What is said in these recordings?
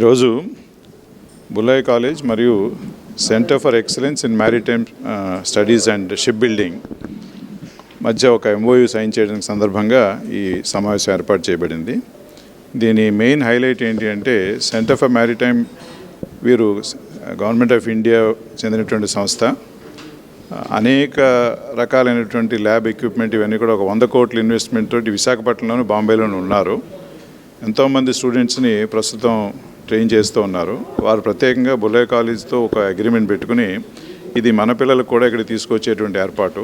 ఈరోజు బుల్లయ్య కాలేజ్ మరియు centre for excellence in maritime studies and ship building మధ్య ఒక ఎంఓయు సైన్ చేయడానికి సందర్భంగా ఈ సమావేశం ఏర్పాటు చేయబడింది. దీని మెయిన్ హైలైట్ ఏంటి అంటే సెంటర్ ఫర్ మ్యారిటైమ్ వీరు గవర్నమెంట్ ఆఫ్ ఇండియా చెందినటువంటి సంస్థ. అనేక రకాలైనటువంటి ల్యాబ్ ఎక్విప్మెంట్ ఇవన్నీ కూడా ఒక వంద కోట్ల ఇన్వెస్ట్మెంట్ తోటి విశాఖపట్నంలోను బాంబేలోను ఉన్నారు. ఎంతోమంది స్టూడెంట్స్ని ప్రస్తుతం ట్రైన్ చేస్తూ ఉన్నారు. వారు ప్రత్యేకంగా బుల్లే కాలేజ్తో ఒక అగ్రిమెంట్ పెట్టుకుని ఇది మన పిల్లలకు కూడా ఇక్కడ తీసుకొచ్చేటువంటి ఏర్పాటు.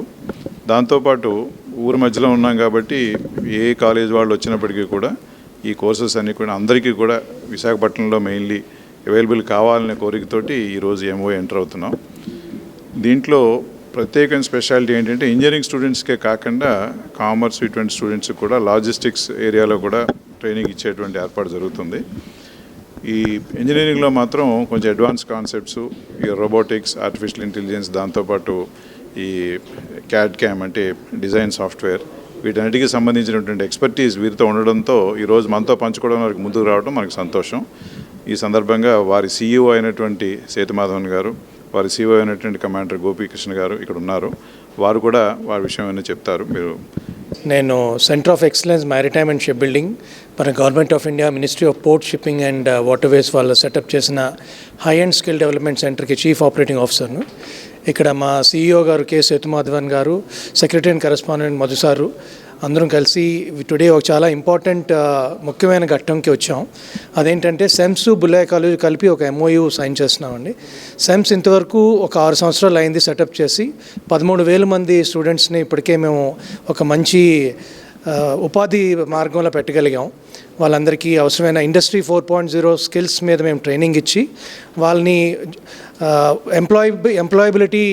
దాంతోపాటు ఊరి మధ్యలో ఉన్నాం కాబట్టి ఏ కాలేజ్ వాళ్ళు వచ్చినప్పటికీ కూడా ఈ కోర్సెస్ అన్నీ కూడా అందరికీ కూడా విశాఖపట్నంలో మెయిన్లీ అవైలబుల్ కావాలనే కోరికతోటి ఈరోజు ఎంఓ ఎంటర్ అవుతున్నాం. దీంట్లో ప్రత్యేకమైన స్పెషాలిటీ ఏంటంటే ఇంజనీరింగ్ స్టూడెంట్స్కే కాకుండా కామర్స్ ఇటువంటి స్టూడెంట్స్ కూడా లాజిస్టిక్స్ ఏరియాలో కూడా ట్రైనింగ్ ఇచ్చేటువంటి ఏర్పాటు జరుగుతుంది. ఈ ఇంజనీరింగ్లో మాత్రం కొంచెం అడ్వాన్స్ కాన్సెప్ట్స్ ఈ రోబోటిక్స్ ఆర్టిఫిషియల్ ఇంటెలిజెన్స్ దాంతోపాటు ఈ క్యాడ్ క్యామ్ అంటే డిజైన్ సాఫ్ట్వేర్ వీటన్నిటికీ సంబంధించినటువంటి ఎక్స్పర్టీస్ వీరితో ఉండడంతో ఈరోజు మనతో పంచుకోవడం వారికి ముందుకు రావడం మనకు సంతోషం. ఈ సందర్భంగా వారి సీఈఓ అయినటువంటి సేతుమాధవన్ గారు వారి సీఈఓ అయినటువంటి కమాండర్ గోపీకృష్ణ గారు ఇక్కడ ఉన్నారు. వారు కూడా వారి విషయం ఏమైనా చెప్తారు? మీరు నేను centre of excellence maritime and ship building మన government of India ministry of port shipping and waterways వాళ్ళు సెటప్ చేసిన హై అండ్ స్కిల్ డెవలప్మెంట్ సెంటర్కి చీఫ్ ఆపరేటింగ్ ఆఫీసర్ను ఇక్కడ మా సీఈఓ గారు కె సేతుమాధవన్ గారు secretary and correspondent Madhu sir అందరం కలిసి టుడే ఒక చాలా ఇంపార్టెంట్ ముఖ్యమైన ఘట్టంకి వచ్చాం. అదేంటంటే సెమ్స్ బుల్లే కాలేజ్ కలిపి ఒక ఎంఓయు సైన్ చేస్తున్నామండి. సెమ్స్ ఇంతవరకు ఒక ఆరు సంవత్సరాలు అయింది సెటప్ చేసి పదమూడు వేల మంది స్టూడెంట్స్ని ఇప్పటికే మేము ఒక మంచి ఉపాధి మార్గంలో పెట్టగలిగాం. వాళ్ళందరికీ అవసరమైన industry four point zero skills మీద మేము ట్రైనింగ్ ఇచ్చి వాళ్ళని ఎంప్లాయ్ ఎంప్లాయబిలిటీ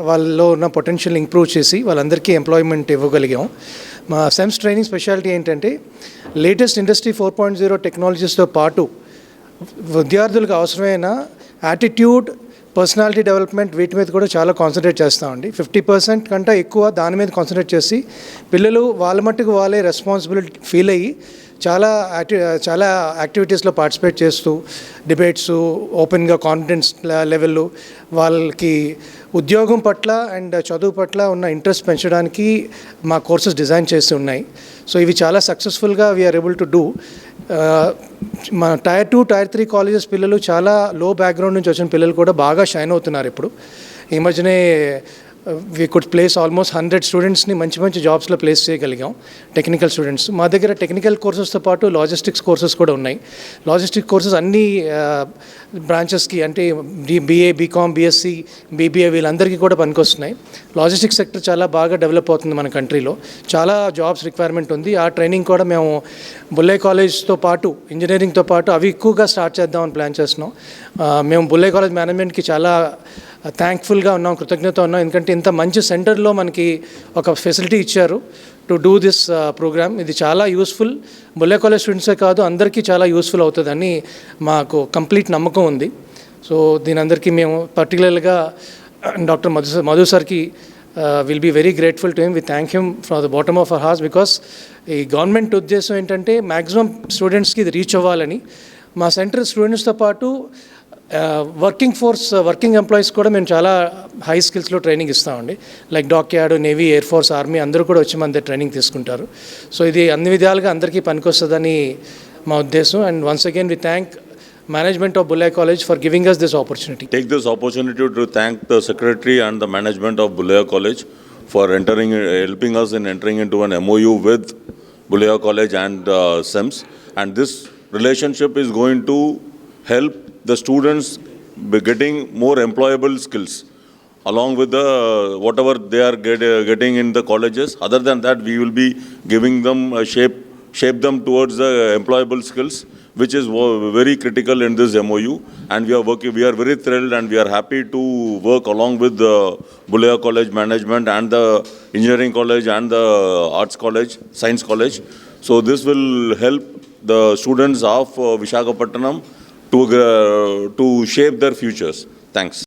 వాళ్ళలో ఉన్న పొటెన్షియల్ ఇంప్రూవ్ చేసి వాళ్ళందరికీ ఎంప్లాయ్మెంట్ ఇవ్వగలిగాం. మా సెమ్స్ ట్రైనింగ్ స్పెషాలిటీ ఏంటంటే latest industry four point zero టెక్నాలజీస్తో పాటు విద్యార్థులకు అవసరమైన యాటిట్యూడ్ పర్సనాలిటీ డెవలప్మెంట్ వీటి మీద కూడా చాలా కాన్సన్ట్రేట్ చేస్తామండి ఫిఫ్టీ పర్సెంట్ కంటే ఎక్కువ దాని మీద కాన్సన్ట్రేట్ చేసి పిల్లలు వాళ్ళ మట్టుకు వాళ్ళే రెస్పాన్సిబిలిటీ ఫీల్ అయ్యి చాలా యాక్టి చాలా యాక్టివిటీస్లో పార్టిసిపేట్ చేస్తూ డిబేట్స్ ఓపెన్గా కాన్ఫిడెన్స్ లెవెల్ వాళ్ళకి ఉద్యోగం పట్ల అండ్ చదువు పట్ల ఉన్న ఇంట్రెస్ట్ పెంచడానికి మా కోర్సెస్ డిజైన్ చేసి ఉన్నాయి. సో ఇవి చాలా సక్సెస్ఫుల్గా వీఆర్ ఏబుల్ టు డూ. మన tier two tier three colleges పిల్లలు చాలా లో బ్యాక్గ్రౌండ్ నుంచి వచ్చిన పిల్లలు కూడా బాగా షైన్ అవుతున్నారు ఇప్పుడు. ఈ మధ్యనే we could place almost hundred స్టూడెంట్స్ని మంచి మంచి జాబ్స్లో ప్లేస్ చేయగలిగాం టెక్నికల్ స్టూడెంట్స్ మా దగ్గర టెక్నికల్ కోర్సెస్తో పాటు లాజిస్టిక్స్ కోర్సెస్ కూడా ఉన్నాయి. లాజిస్టిక్ కోర్సెస్ అన్ని బ్రాంచెస్కి అంటే బీఏ బీకామ్ బీఎస్సీ బీబీఏ వీళ్ళందరికీ కూడా పనికొస్తున్నాయి. లాజిస్టిక్స్ సెక్టర్ చాలా బాగా డెవలప్ అవుతుంది మన కంట్రీలో. చాలా జాబ్స్ రిక్వైర్మెంట్ ఉంది. ఆ ట్రైనింగ్ కూడా మేము బుల్లే కాలేజ్తో పాటు ఇంజనీరింగ్తో పాటు అవి ఎక్కువగా స్టార్ట్ చేద్దామని ప్లాన్ చేస్తున్నాం. మేము బుల్లే కాలేజ్ మేనేజ్మెంట్కి చాలా థ్యాంక్ఫుల్గా ఉన్నాం కృతజ్ఞత ఉన్నాం. ఎందుకంటే ఇంత మంచి సెంటర్లో మనకి ఒక ఫెసిలిటీ ఇచ్చారు టు డూ దిస్ ప్రోగ్రామ్ ఇది చాలా యూస్ఫుల్ బుల్లే కాలేజ్ స్టూడెంట్సే కాదు అందరికీ చాలా యూస్ఫుల్ అవుతుందని మాకు కంప్లీట్ నమ్మకం ఉంది. సో దీని అందరికీ మేము పర్టికులర్గా డాక్టర్ మధు మధు సార్కి will be very grateful to him we thank him from the bottom of our hearts because ఈ గవర్నమెంట్ ఉద్దేశం ఏంటంటే మ్యాక్సిమం స్టూడెంట్స్కి ఇది రీచ్ అవ్వాలని. మా సెంటర్ స్టూడెంట్స్తో పాటు వర్కింగ్ ఫోర్స్ వర్కింగ్ ఎంప్లాయీస్ కూడా మేము చాలా హై స్కిల్స్లో ట్రైనింగ్ ఇస్తామండి. Like dock dockyard navy air force army అందరూ కూడా వచ్చి మన దగ్గర ట్రైనింగ్ తీసుకుంటారు. సో ఇది అన్ని విధాలుగా అందరికీ పనికొస్తుందని మా ఉద్దేశం. And once again we thank management of Bullayya college for giving us this opportunity take this opportunity to thank the secretary and the management of Bullayya college for entering helping us in entering in to an MOU with Bullayya college and CEMS and this relationship is going to help the students be getting more employable skills. along with the whatever they are get, getting in the colleges. Other than that, we will be giving them shape, shape them towards the employable skills, which is very critical in this MOU. And we are working, we are very thrilled and we are happy to work along with the Bulaya College management and the engineering college and the arts college, science college. So this will help the students of uh, Visakhapatnam to, uh, to shape their futures. Thanks.